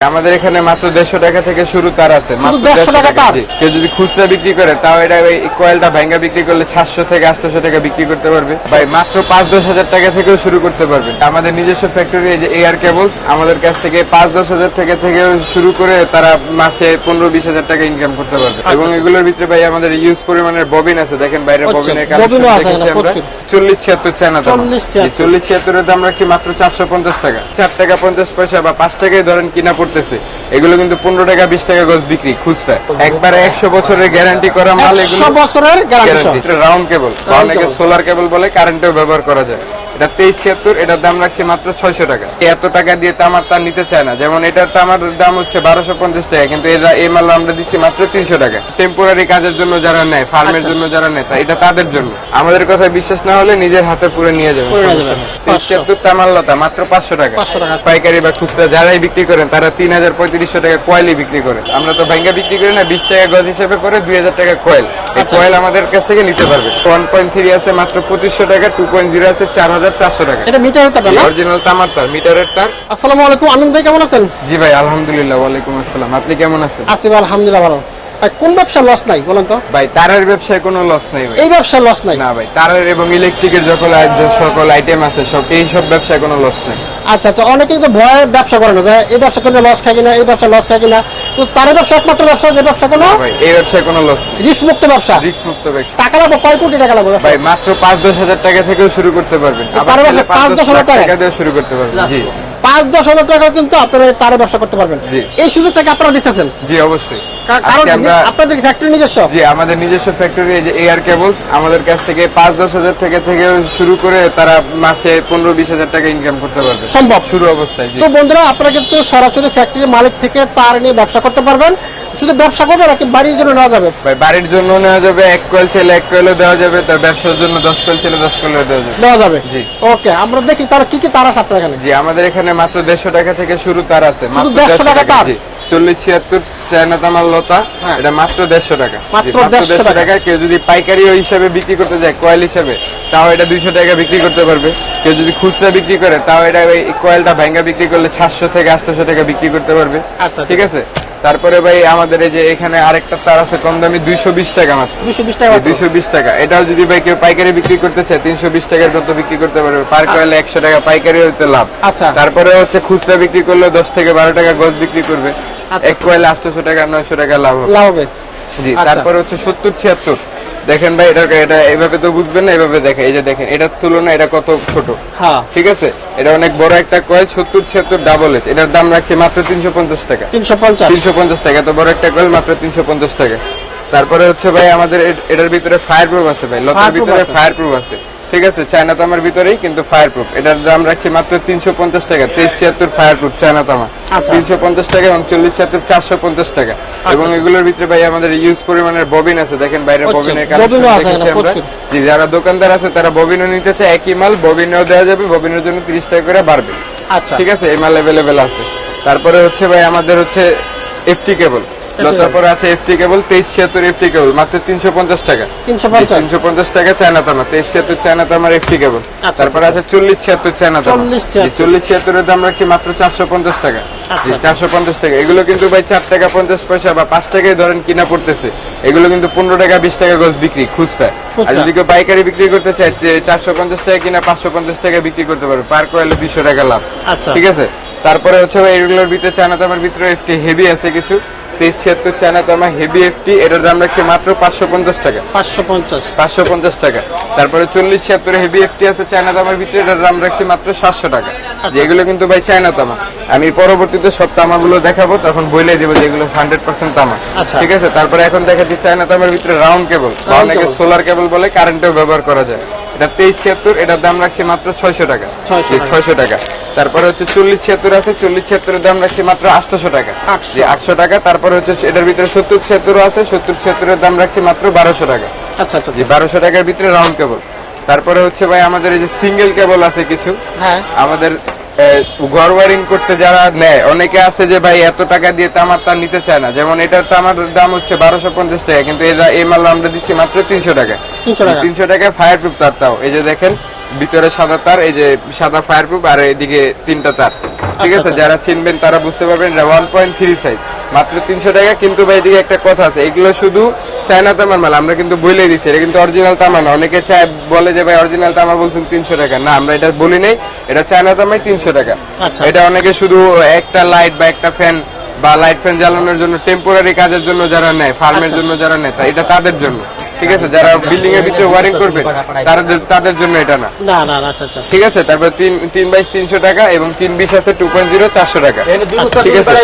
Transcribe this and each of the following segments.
আমাদের এখানে মাত্র দেড়শো টাকা থেকে শুরু তার আছে? মাত্র 150 টাকা তার? কেউ যদি খুচরা বিক্রি করে তাও এটা ওই কয়েলটা ভেঙ্গা বিক্রি করলে সাতশো থেকে আটশো টাকা বিক্রি করতে পারবে। ভাই মাত্র পাঁচ দশ হাজার টাকা থেকেও শুরু করতে পারবে। আমাদের নিজস্ব ফ্যাক্টরি যে এয়ার কেবলস আমাদের কাছ থেকে পাঁচ দশ হাজার টাকা থেকে শুরু করে তারা মাসে পনেরো বিশ হাজার টাকা ইনকাম করতে পারবে। এবং এগুলোর ভিতরে ভাই আমাদের ইউজ পরিমাণের ববিন আছে। দেখেন বাইরে আচ্ছা, ববিনের। চল্লিশ ছিয়াত্তর চায়না চল্লিশ ছিয়াত্তরের দাম রাখছি মাত্র চারশো পঞ্চাশ টাকা। চার টাকা পঞ্চাশ পয়সা বা পাঁচ টাকায় ধরেন কিনা পড়তেছে এগুলো কিন্তু পনেরো টাকা বিশ টাকা গজ বিক্রি খুচরা। একবারে একশো বছরের গ্যারান্টি করা মাল এগুলো বছরের গ্যারান্টি রাউন্ড কেবল অনেকে সোলার কেবল বলে কারেন্টেও ব্যবহার করা যায়। এটা তেইশ ছিয়াত্তর এটার দাম রাখছি মাত্র ছয়শো টাকা। এত টাকা দিয়ে তামার তার নিতে চায় না। যেমন এটার তামার দাম হচ্ছে বারোশো পঞ্চাশ টাকা কিন্তু এরা এই মাল আমরা দিচ্ছি মাত্র তিনশো টাকা। টেম্পোরারি কাজের জন্য যারা নেয় ফার্মের আচ্ছা। জন্য যারা নেয় এটা তাদের জন্য। আমাদের কথা বিশ্বাস না হলে নিজের হাতে পুরো নিয়ে যাবেন। মাত্র পাঁচশো টাকা। 500 টাকা। পাইকারি বা খুচরা যারাই বিক্রি করেন তারা তিন হাজার পঁয়ত্রিশশো টাকা কয়েলই বিক্রি করে আমরা তো ভাঙ্গা বিক্রি করি না বিশ টাকা গজ হিসেবে করে দুই হাজার টাকা কয়েল। এই আচ্ছা। কয়েল আমাদের কাছ থেকে নিতে পারবে। ওয়ান পয়েন্ট থ্রি আছে মাত্র পঁচিশশো টাকা টু পয়েন্ট জিরো আছে চার হাজার চারশো টাকা। এটা মিটারের অরিজিনাল তামার তার মিটারের তার। আসসালামু আলাইকুম আনন্দ ভাই কেমন আছেন? জি ভাই আলহামদুলিল্লাহ ওয়ালাইকুম আসসালাম। আপনি কেমন আছেন? আসিফ আলহামদুলিল্লাহ ভালো। কোন ব্যবসা লস নাই বলেন তো? ভাই তারের ব্যবসায় কোনো লস নেই ভাই। এই ব্যবসা লস নাই? না ভাই তারের এবং ইলেকট্রিকের সকল সকল আইটেম আছে সব এই সব ব্যবসায় কোনো লস নেই। আচ্ছা আচ্ছা অনেকেই তো ভয়ে ব্যবসা করে না যে এই ব্যবসা করলে লস খাই কিনা এই ব্যবসা লস খাই কিনা। তো তার ব্যবসা একমাত্র ব্যবসা যে ব্যবসা কোনো এই ব্যবসায় কোনো লস নেই। রিস্ক মুক্ত ব্যবসা? রিস্ক মুক্ত ব্যবসা। টাকা লাগবে কয় কোটি টাকা লাগবে? ভাই মাত্র পাঁচ দশ হাজার টাকা থেকেও শুরু করতে পারবেন। আবার পাঁচ দশ হাজার টাকা? দিয়েও শুরু করতে পারবেন জি। পাঁচ দশ হাজার টাকা কিন্তু আপনারা তার ব্যবসা করতে পারবেন। জি। এই সুযোগটাকে আপনারা দিচ্ছেন জি অবশ্যই। কারণ আপনাদের ফ্যাক্টরি নিজস্ব? জি আমাদের নিজস্ব ফ্যাক্টরি এই যে এয়ার কেবলস আমাদের কাছ থেকে পাঁচ দশ হাজার টাকা থেকে শুরু করে তারা মাসে পনেরো বিশ হাজার টাকা ইনকাম করতে পারবে। সম্ভব। শুরু অবস্থায় তো বন্ধুরা আপনারা কিন্তু সরাসরি ফ্যাক্টরির মালিক থেকে তার নিয়ে ব্যবসা করতে পারবেন। শুধু ব্যবসা করবে নাকি বাড়ির জন্য নেওয়া যাবে? ভাই বাড়ির জন্য নেওয়া যাবে এক কয়েল ছেলে এক কয়েলও দেওয়া যাবে তার ব্যবসার জন্য দশ কয়েল ছেলে দশ কয়েলও দেওয়া যাবে। নেওয়া যাবে? জি। ওকে আমরা দেখি তার কি কি তার আছে আপনার এখানে? জি আমাদের এখানে মাত্র দেড়শো টাকা থেকে শুরু তার আছে। মাত্র 150 150 টাকা তার? চল্লিশ ছিয়াত্তর চায়না তামার লতা হ্যাঁ। এটা মাত্র দেড়শো টাকা মাত্র জি, 150 টাকা। টাকা কেউ যদি পাইকারি হিসাবে বিক্রি করতে যায় কয়েল হিসাবে তাও এটা দুইশো টাকা বিক্রি করতে পারবে কেউ যদি খুচরা বিক্রি করে তাও এটা ওই কয়েলটা ভেঙ্গা বিক্রি করলে সাতশো থেকে আটশো টাকা বিক্রি করতে পারবে আচ্ছা, ঠিক আছে তারপরে ভাই আমাদের এই যে এখানে আরেকটা তার আছে কম দামি দুইশো বিশ টাকা মাত্র। দুইশো বিশ টাকা এটাও যদি ভাই কেউ পাইকারি বিক্রি করতে চায় তিনশো বিশ টাকার মতো বিক্রি করতে পারবে পার কয়েলে একশো টাকা পাইকারি লাভ আচ্ছা। তারপরে হচ্ছে খুচরা বিক্রি করলে দশ থেকে বারো টাকা গজ বিক্রি করবে আচ্ছা। এক কয়েলে আটশোশো টাকা নয়শো টাকা লাভ হবে। জি আচ্ছা। তারপরে হচ্ছে সত্তর ছিয়াত্তর। দেখেন ভাই এটা এটা এইভাবে তো বুঝবেন না এইভাবে দেখেন। এই যে দেখেন এটার তুলনায় এটা কত ছোট? হ্যাঁ। ঠিক আছে? এটা অনেক বড় একটা কয়েল সত্তর ছিয়াত্তর ডাবল এস এটার দাম রাখছে মাত্র তিনশো পঞ্চাশ টাকা। তিনশো পঞ্চাশ। তিনশো পঞ্চাশ টাকা এত বড় একটা কয়েল মাত্র তিনশো পঞ্চাশ টাকা। তারপরে হচ্ছে ভাই আমাদের এটার ভিতরে ফায়ার প্রুফ আছে ভাই লতার ভিতরে ফায়ার প্রুফ আছে। ঠিক আছে চায়না তামার ভিতরেই কিন্তু ফায়ার প্রুফ এটার দাম রাখছি মাত্র তিনশো পঞ্চাশ টাকা তেইশ ছিয়াত্তর ফায়ার প্রুফ চায়না তামা আচ্ছা। তিনশো পঞ্চাশ টাকা এবং চল্লিশ ছিয়াত্তর চারশো পঞ্চাশ টাকা। এবং এগুলোর ভিতরে ভাই আমাদের ইউজ পরিমাণের ববিন আছে দেখেন বাইরে। ববিনের কালেকশন। জি যারা দোকানদার আছে তারা ববিনও নিতে চায় একই মাল ববিনও দেওয়া যাবে ববিনের জন্য তিরিশ টাকা করে বাড়বে। আচ্ছা। ঠিক আছে এই মাল অ্যাভেলেবেল আছে। তারপরে হচ্ছে ভাই আমাদের হচ্ছে এফটি কেবল তারপরে আছে এফটি কেবল তেইশ ছিয়াত্তর এফটি কেবল মাত্র তিনশো পঞ্চাশ টাকা। তিনশো পঞ্চাশ। টাকা চায়না তামা তেইশ ছিয়াত্তর চায়না তামার এফটি কেবল আচ্ছা, তারপরে আছে চল্লিশ ছিয়াত্তর চায়না তামা। চল্লিশ ছিয়াত্তরের দাম রাখছি মাত্র চারশো পঞ্চাশ টাকা। আচ্ছা, চারশো পঞ্চাশ টাকা। এগুলো কিন্তু ভাই চার টাকা পঞ্চাশ পয়সা বা পাঁচ টাকায় ধরেন কিনা পড়তেছে। এগুলো কিন্তু পনেরো টাকা বিশ টাকা গজ বিক্রি খুচরা। আর যদি কেউ পাইকারি বিক্রি করতে চায় চারশো পঞ্চাশ টাকা কিনা পাঁচশো পঞ্চাশ টাকা বিক্রি করতে পারবে। পার কয়েলে দুইশো টাকা লাভ। আচ্ছা। ঠিক আছে? তারপরে হচ্ছে এগুলোর ভিতরে চায়না তামার ভিতরে একটি হেভি আছে কিছু। তেইশ ছিয়াত্তর চায়না তামা হেভি একটি এটার দাম রাখছে মাত্র পাঁচশো পঞ্চাশ টাকা। পাঁচশো পঞ্চাশ। পাঁচশো পঞ্চাশ টাকা। তারপরে চল্লিশ ছিয়াত্তর হেভি এফটি আছে চায়না তামার ভিতরে এটার দাম রাখছি মাত্র সাতশো টাকা। যেগুলো কিন্তু ভাই চায়না তামা আমি পরবর্তীতে সব তামাগুলো দেখাবো তখন বলে দেবো যেগুলো হান্ড্রেড পার্সেন্ট তামা। আচ্ছা। ঠিক আছে? তারপরে এখন দেখাচ্ছি চায়না তামার ভিতরে রাউন্ড কেবল অনেকে সোলার কেবল বলে কারেন্টেও ব্যবহার করা যায়। এটা তেইশ ছিয়াত্তর এটার দাম রাখছি মাত্র ছয়শো টাকা। 600 টাকা। ছয়শো টাকা। তারপরে হচ্ছে চল্লিশ ছিয়াত্তর আছে চল্লিশ ছিয়াত্তরের দাম রাখছি মাত্র আটশোশো টাকা। আটশো। টাকা তারপরে হচ্ছে এটার ভিতরে সত্তর ছিয়াত্তরও আছে সত্তর ছিয়াত্তরের দাম রাখছি মাত্র বারোশো টাকা। আচ্ছা আচ্ছা জি বারোশো টাকার ভিতরে রাউন্ড কেবল তারপরে হচ্ছে ভাই আমাদের এই যে সিঙ্গেল কেবল আছে কিছু। হ্যাঁ। আমাদের ঘর ওয়ারিং করতে যারা নেয় অনেকে আছে যে ভাই এত টাকা দিয়ে তামার তার নিতে চায় না। যেমন এটার তামার দাম হচ্ছে বারোশো পঞ্চাশ টাকা কিন্তু এরা এই মাল আমরা দিচ্ছি মাত্র তিনশো টাকা। 300 টাকা। তিনশো টাকা ফায়ার প্রুফ তার তাও। এই যে দেখেন ভিতরে সাদা তার এই যে সাদা ফায়ার প্রুফ আর এদিকে তিনটা তার। ঠিক আচ্ছা, আছে? আচ্ছা। যারা চিনবেন তারা বুঝতে পারবেন এটা ওয়ান পয়েন্ট থ্রি সাইজ মাত্র তিনশো টাকা কিন্তু ভাই এদিকে একটা কথা আছে। এগুলো শুধু চায়না তামার মাল আমরা কিন্তু বলে দিচ্ছি এটা কিন্তু অরিজিনাল তামা না। অনেকে চায় বলে যে ভাই অরিজিনাল তামা বলছেন তিনশো টাকা। না আমরা এটা বলি নাই। এটা চায়না তামাই তিনশো টাকা। আচ্ছা। এটা অনেকে শুধু একটা লাইট বা একটা ফ্যান বা লাইট ফ্যান জ্বালানোর জন্য টেম্পোরারি কাজের জন্য যারা নেয় ফার্মের। জন্য যারা নেয় এটা তাদের জন্য। ঠিক আছে যারা বিল্ডিং এর ভিতরে ওয়ারিং করবে তাদের তাদের জন্য এটা না। না না আচ্ছা আচ্ছা। ঠিক আছে তারপর তিন তিন বাইশ তিনশো টাকা এবং তিন বিশ আছে টু পয়েন্ট জিরো চারশো টাকা। ঠিক আছে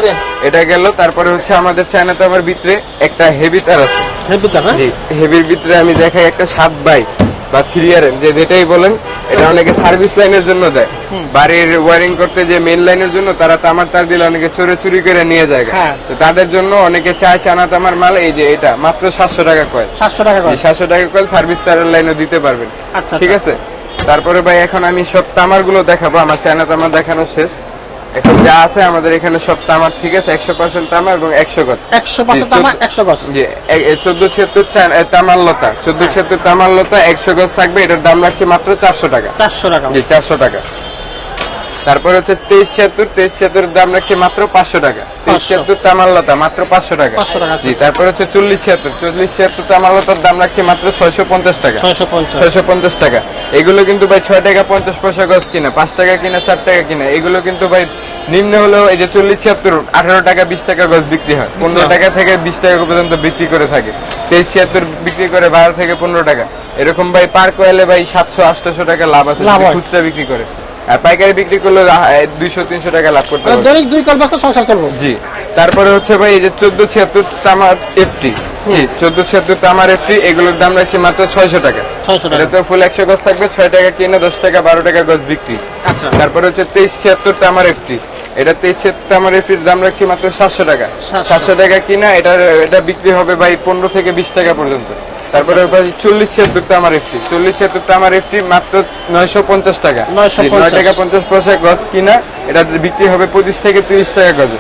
এটা গেল তারপরে হচ্ছে আমাদের চায়না তো আমার ভিতরে একটা হেভি তার আছে। হেভি তার জি হেভির ভিতরে আমি দেখাই একটা সাত বাইশ বা থ্রি আর যে যেটাই বলেন এটা অনেকে সার্ভিস লাইনের জন্য দেয়। বাড়ির ওয়ারিং করতে যে মেন লাইনের জন্য তারা তামার তার দিলে অনেকে চোরে চুরি করে নিয়ে যায়। হ্যাঁ। তো তাদের জন্য অনেকে চায় চানা তামার মাল এই যে এটা মাত্র সাতশো টাকা কয় সাতশো টাকা করে সাতশো টাকা কয়েল সার্ভিস তারের লাইনও দিতে পারবেন। আচ্ছা, ঠিক আছে? তারপরে ভাই এখন আমি সব তামারগুলো দেখাবো আমার চায়না তামার দেখানো শেষ। এখন যা আছে আমাদের এখানে সব তামার ঠিক আছে একশো পার্সেন্ট তামা এবং একশো গজ। একশো পার্সেন্ট আমার একশো গজ। জি চোদ্দ ছিয়াত্তর তামার লতা। চোদ্দ ছিয়াত্তর তামার লতা একশো গজ থাকবে এটার দাম রাখছি মাত্র চারশো টাকা। চারশো টাকা। জি চারশো টাকা। তারপরে হচ্ছে তেইশ ছিয়াত্তর তেইশ ছিয়াত্তর দাম রাখছি মাত্র পাঁচশো টাকা। তেইশ 500 ছিয়াত্তর তামাল্লতা মাত্র পাঁচশো টাকা। 500 টাকা, আচ্ছা, জি তারপরে হচ্ছে চল্লিশ ছিয়াত্তর। চল্লিশ ছিয়াত্তর তামাল্লতার দাম রাখছি মাত্র ছয়শো পঞ্চাশ টাকা। ছয়শো পঞ্চাশ। টাকা। এগুলো কিন্তু ভাই ছয় টাকা পঞ্চাশ পয়সা গজ কিনা পাঁচ টাকা কিনা চার টাকা কিনা এগুলো কিন্তু ভাই নিম্ন হলেও এই যে চল্লিশ ছিয়াত্তর আঠারো টাকা বিশ টাকা গজ বিক্রি হয়। পনেরো টাকা থেকে বিশ টাকা পর্যন্ত বিক্রি করে থাকে। তেইশ ছিয়াত্তর বিক্রি করে বারো থেকে পনেরো টাকা। এরকম ভাই পার কোয়ালে ভাই সাতশো আটশো টাকা লাভ আছে। খুচরা বিক্রি করে। আর পাইকারি বিক্রি করলে দুইশো তিনশো টাকা লাভ করতে পারবে। দৈনিক দুই কল বস্তা সংসার চলবো। জি। তারপরে হচ্ছে ভাই এই যে চোদ্দ ছিয়াত্তর তামার এফটি চোদ্দ ছিয়াত্তর তামার এফটি এগুলোর দাম রাখছি মাত্র ছয়শো টাকা। এটা তো ফুল একশো গজ থাকবে ছয় টাকা কিনে দশ টাকা বারো টাকা গজ বিক্রি। আচ্ছা। তারপরে হচ্ছে তেইশ ছিয়াত্তর তামার এফটি এটা তেইশ ছিয়াত্তর তামার এফটির দাম রাখছি মাত্র সাতশো টাকা। সাতশো। টাকা কিনা এটা এটা বিক্রি হবে ভাই পনেরো থেকে বিশ টাকা পর্যন্ত। তারপরে চল্লিশ ছিয়াত্তর তামার এফটি চল্লিশ ছিয়াত্তর তামার এফটি মাত্র নয়শো পঞ্চাশ টাকা। নয় টাকা পঞ্চাশ পয়সা গজ কিনা এটা বিক্রি হবে পঁচিশ থেকে তিরিশ টাকা গজে।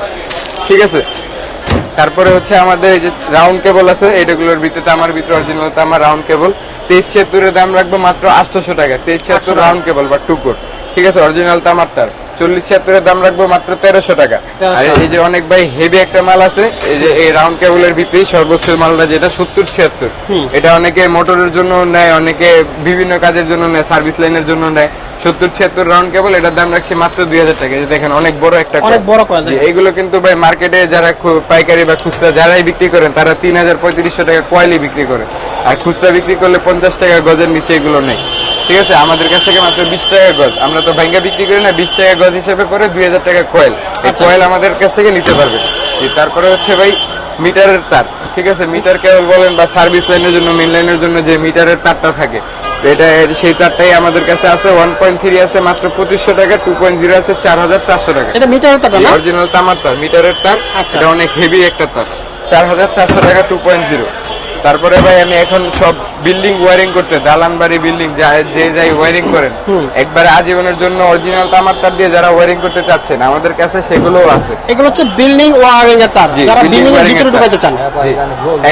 ঠিক আছে? তারপরে হচ্ছে আমাদের এই যে রাউন্ড কেবল আছে এইটাগুলোর ভিতরে আমার ভিতরে অরিজিনাল তো আমার রাউন্ড কেবল তেইশ ছিয়াত্তরের দাম রাখব মাত্র আটশোশো টাকা তেইশ ছিয়াত্তর রাউন্ড কেবল বা টুকুর ঠিক আছে? অরিজিনাল তামার তার। চল্লিশ ছিয়াত্তরের দাম রাখব মাত্র তেরোশো টাকা। আর এই যে অনেক ভাই হেভি একটা মাল আছে এই যে এই রাউন্ড কেবলের ভিতরেই সর্বোচ্চ মালটা যেটা সত্তর ছিয়াত্তর। এটা অনেকে মোটরের জন্য নেয় অনেকে বিভিন্ন কাজের জন্য নেয় সার্ভিস লাইনের জন্য নেয়। সত্তর ছিয়াত্তর রাউন্ড কেবল এটার দাম রাখছি মাত্র দুই হাজার টাকা। দেখেন অনেক বড় একটা অনেক বড়। এইগুলো কিন্তু ভাই মার্কেটে যারা পাইকারি বা খুচরা যারাই বিক্রি করেন তারা তিন হাজার পঁয়ত্রিশশো টাকা কোয়ালি বিক্রি করে। আর খুচরা বিক্রি করলে পঞ্চাশ টাকা গজের নিচে এগুলো নেই। ঠিক আছে আমাদের কাছ থেকে মাত্র বিশ টাকা গজ। আমরা তো ভাঙ্গা বিক্রি করি না বিশ টাকা গজ হিসেবে করে দুই হাজার টাকা কয়েল এই আচ্ছা। কয়েল আমাদের কাছ থেকে নিতে পারবে। তারপরে হচ্ছে ভাই মিটারের তার। ঠিক আছে মিটার কেবল বলেন বা সার্ভিস লাইনের জন্য মেন লাইনের জন্য যে মিটারের তারটা থাকে। এটা সেই তারটাই আমাদের কাছে আছে ওয়ান পয়েন্ট থ্রি আছে মাত্র পঁচিশশো টাকা টু পয়েন্ট জিরো আছে চার হাজার চারশো টাকা। এটা মিটারের তার অরিজিনাল তামার তার মিটারের তার আচ্ছা। এটা অনেক হেভি একটা তার। চার হাজার চারশো টাকা টু পয়েন্ট জিরো তারপরে ভাই আমি এখন সব বিল্ডিং ওয়ারিং করতে দালান বাড়ি বিল্ডিং যে যাই ওয়ারিং করেন একবারে আজীবনের জন্য অরিজিনাল তামার তার দিয়ে যারা ওয়ারিং করতে চাচ্ছেন আমাদের কাছে সেগুলোও আছে। এগুলো হচ্ছে বিল্ডিং ওয়ারিং এর তার যারা বিল্ডিং এর ভিতরে ঢুকাইতে চান।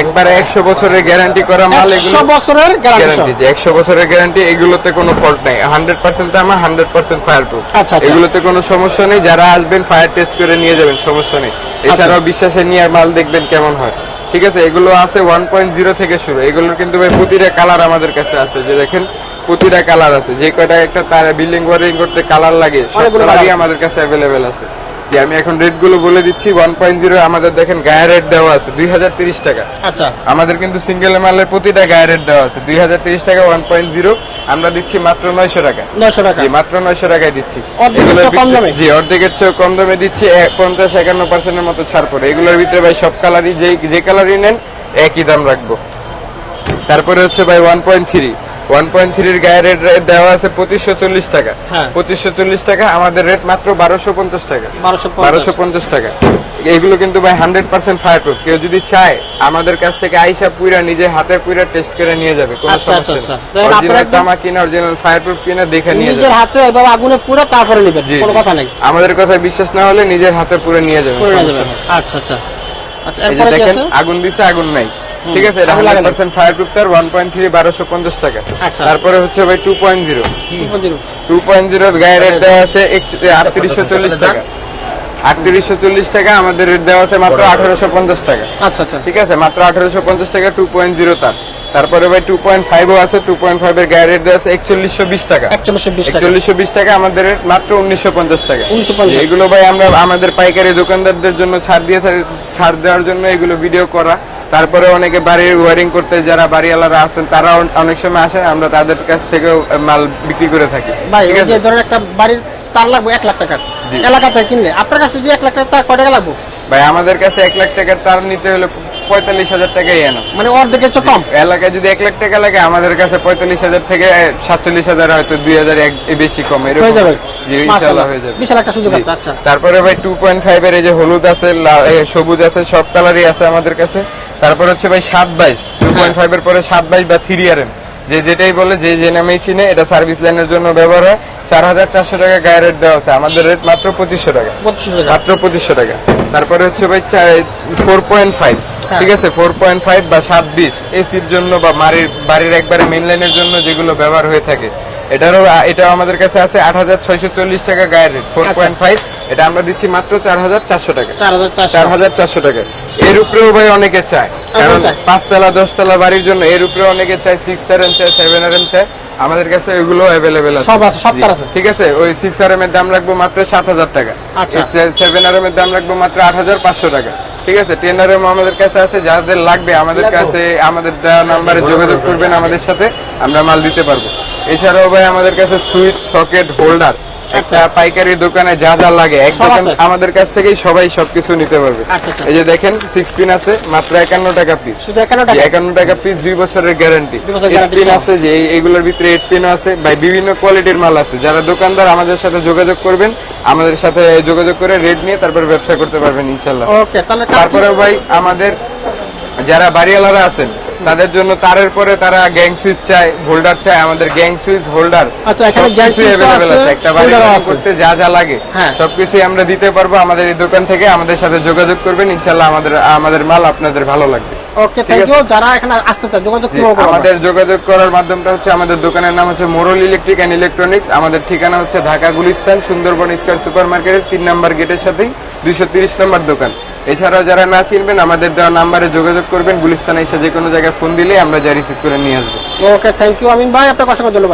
একবারে একশো বছরের গ্যারান্টি করা মাল এগুলো বছরের গ্যারান্টি গ্যারান্টি একশো বছরের গ্যারান্টি এগুলোতে কোনো ফল্ট নাই। হান্ড্রেড পার্সেন্ট আমার হান্ড্রেড পার্সেন্ট ফায়ার প্রুফ আচ্ছা, আচ্ছা। এগুলোতে কোনো সমস্যা নেই যারা আসবেন ফায়ার টেস্ট করে নিয়ে যাবেন সমস্যা নেই। আচ্ছা। এছাড়াও বিশ্বাসে নিয়ে মাল দেখবেন কেমন হয়। ঠিক আছে এগুলো আছে ওয়ান পয়েন্ট জিরো থেকে শুরু। এগুলোর কিন্তু ভাই প্রতিটা কালার আমাদের কাছে আছে। যে দেখেন প্রতিটা কালার আছে। যে কয়টা একটা তার বিল্ডিং ওয়ারিং করতে কালার লাগে সব কালারই আমাদের কাছে অ্যাভেলেবেল আছে। যে আমি এখন রেটগুলো বলে দিচ্ছি ওয়ান পয়েন্ট জিরো আমাদের দেখেন গায়ে রেট দেওয়া আছে দুই হাজার তিরিশ টাকা। আচ্ছা। আমাদের কিন্তু সিঙ্গেল মালের প্রতিটা গায়ে রেট দেওয়া আছে দুই হাজার তিরিশ টাকা ওয়ান পয়েন্ট জিরো আমরা দিচ্ছি মাত্র নয়শো টাকা। নয়শো টাকা। জি মাত্র নয়শো টাকায় দিচ্ছি। কম দামে? জি অর্ধেকের চেয়েও কম দামে দিচ্ছি পঞ্চাশ একান্ন পার্সেন্টের মতো ছাড় পড়ে। এগুলোর ভিতরে ভাই সব কালারই যে যে কালারই নেন একই দাম রাখব। তারপরে হচ্ছে ভাই one point three one point থ্রির গায়ে রেট দেওয়া আছে পঁচিশশো চল্লিশ টাকা। হ্যাঁ। পঁচিশশো চল্লিশ টাকা আমাদের রেট মাত্র বারোশো পঞ্চাশ টাকা। বারোশো পঞ্চাশ। টাকা। এগুলো কিন্তু ভাই হান্ড্রেড পার্সেন্ট ফায়ার প্রুফ কেউ যদি চায় আমাদের কাছ থেকে আইসা পুইরা নিজে হাতে পুইরা টেস্ট করে নিয়ে যাবে কোনো সমস্যা অরিজিনাল তামা কিনা অরিজিনাল ফায়ার প্রুফ কিনা দেখে নিয়ে নিজের যাবে। হাতে এভাবে আগুনে পুরো তারপরে নেবেন কোনো কথা নেই। আমাদের কথা বিশ্বাস না হলে নিজের হাতে পুরো নিয়ে যাবেন নেই। আচ্ছা আচ্ছা। আচ্ছা দেখেন আগুন দিছে আগুন নাই। ঠিক আছে? এটা। পার্সেন্ট ফায়ার প্রুফ তার ওয়ান পয়েন্ট থ্রি বারোশো পঞ্চাশ টাকা। আচ্ছা। তারপরে হচ্ছে ভাই two point zero two point গায়ে রেট দেওয়া আছে আটত্রিশশো চল্লিশ টাকা। আটত্রিশশো চল্লিশ টাকা আমাদের রেট দেওয়া আছে মাত্র আঠারোশো পঞ্চাশ টাকা। আচ্ছা আচ্ছা। ঠিক আছে? মাত্র আঠারোশো পঞ্চাশ টাকা টু পয়েন্ট জিরো তার। তারপরে ভাই টু পয়েন্ট ফাইভও আছে টু পয়েন্ট ফাইভ এর গায়ে রেট দেওয়া আছে একচল্লিশশো বিশ টাকা। একচল্লিশশো বিশ টাকা। একচল্লিশশো বিশ টাকা আমাদের রেট মাত্র উনিশশো পঞ্চাশ টাকা। এগুলো ভাই আমরা আমাদের পাইকারি দোকানদারদের জন্য ছাড় দিয়ে ছাড় দেওয়ার জন্য এগুলো ভিডিও করা। তারপরে অনেকে বাড়ির ওয়ারিং করতে যারা বাড়িওয়ালারা আছেন তারা অনেক সময় আসে আমরা তাদের কাছ থেকে মাল বিক্রি করে থাকি। ভাই এই যে ধরেন একটা বাড়ির তার লাগবে এক লাখ টাকার। এলাকা থেকে কিনলে আপনার কাছে যদি এক লাখ টাকা তার কয় টাকা লাগবে? ভাই আমাদের কাছে এক লাখ টাকার তার নিতে হলে পঁয়তাল্লিশ হাজার টাকাই এনো। মানে অর্ধেকের চেয়ে কম? এলাকায় যদি এক লাখ টাকা লাগে আমাদের কাছে পঁয়তাল্লিশ হাজার থেকে সাতচল্লিশ হাজার হয়তো দুই হাজার এক বেশি কম এরকম। হয়ে যাবে? আচ্ছা। তারপরে ভাই টু পয়েন্ট ফাইভ এর যে হলুদ আছে সবুজ আছে সব কালারই আছে আমাদের কাছে। তারপর হচ্ছে ভাই সাত বাইশ। টু পয়েন্ট ফাইভ এর পরে সাত বাইশ বা থ্রি আর এম যে যেটাই বলে যে যে নামেই চিনে এটা সার্ভিস লাইনের জন্য ব্যবহার হয়। চার হাজার চারশো টাকা গায়ে রেট দেওয়া আছে আমাদের রেট মাত্র পঁচিশশো টাকা। মাত্র পঁচিশশো টাকা। তারপরে হচ্ছে ভাই ফোর পয়েন্ট ফাইভ। ঠিক আছে ফোর পয়েন্ট ফাইভ বা সাত বিশ এসির জন্য বা বাড়ির বাড়ির একবারে মেন লাইনের জন্য যেগুলো ব্যবহার হয়ে থাকে। এটারও এটাও আমাদের কাছে আছে আট হাজার ছয়শো চল্লিশ টাকা গায়ের রেট ফোর আচ্ছা। পয়েন্ট ফাইভ এটা আমরা দিচ্ছি মাত্র চার হাজার চারশো টাকা। চার হাজার চারশো। টাকা। এর উপরেও ভাই অনেকে চায় কারণ চায়? পাঁচতলা দশতলা বাড়ির জন্য এর উপরে অনেকে চায় সিক্স আর এম চায় সেভেন আর এম চায়। আমাদের কাছে এগুলো অ্যাভেলেবেল আছে। সব আছে, সব তার আছে। ঠিক আছে ওই সিক্স আর এম এর দাম রাখব মাত্র সাত হাজার টাকা। আচ্ছা। সেভেন আর এম এর দাম রাখব মাত্র আট হাজার পাঁচশো টাকা। ঠিক আছে আর আমাদের কাছে আছে যাদের লাগবে আমাদের কাছে আমাদের দেওয়া নাম্বারে যোগাযোগ করবেন আমাদের সাথে আমরা মাল দিতে পারব। এছাড়াও ভাই আমাদের কাছে সুইচ সকেট হোল্ডার একটা পাইকারি দোকানে যা যা লাগে এক সব দোকান আছে? আমাদের কাছ থেকেই সবাই সবকিছু নিতে পারবে। আচ্ছা, আচ্ছা। এই যে দেখেন সিক্স পিন আছে মাত্র একান্ন টাকা পিস শুধু একান্ন টাকা? পিস দুই বছরের গ্যারান্টি এইট পিন আছে যে এইগুলোর ভিতরে এইট পিন আছে। ভাই বিভিন্ন কোয়ালিটির মাল আছে। যারা দোকানদার আমাদের সাথে যোগাযোগ করবেন। আমাদের সাথে যোগাযোগ করে রেট নিয়ে তারপর ব্যবসা করতে পারবেন ইনশাল্লাহ ওকে তাহলে তারপরে ভাই আমাদের যারা বাড়িওয়ালারা আছেন তাদের জন্য তারের পরে তারা গ্যাং সুইচ চায় হোল্ডার চায় আমাদের গ্যাং সুইচ হোল্ডার আচ্ছা, এখানে gang switch ও আছে, একটা বাড়ি। করতে যা যা লাগে। হ্যাঁ। সবকিছুই আমরা দিতে পারব আমাদের এই দোকান থেকে আমাদের সাথে যোগাযোগ করবেন ইনশাল্লাহ আমাদের আমাদের মাল আপনাদের ভালো লাগবে। ওকে থ্যাংক ইউ যারা এখানে আসতে চায় যোগাযোগ আমাদের যোগাযোগ করার মাধ্যমটা হচ্ছে আমাদের দোকানের নাম হচ্ছে মোরল ইলেকট্রিক অ্যান্ড ইলেকট্রনিক্স আমাদের ঠিকানা হচ্ছে Dhaka Gulistan Sundarban square super market তিন নম্বর গেটের সাথেই দুইশো তিরিশ নম্বর দোকান। এছাড়াও যারা না চিনবেন, আমাদের দেওয়া নাম্বারে যোগাযোগ করবেন। গুলিস্তানে এসে যে কোনো জায়গায় ফোন দিলে আমরা যা রিসিভ করে নিয়ে আসব। ওকে থ্যাংক ইউ আমিন ভাই। আপনার অসংখ্য ধন্যবাদ।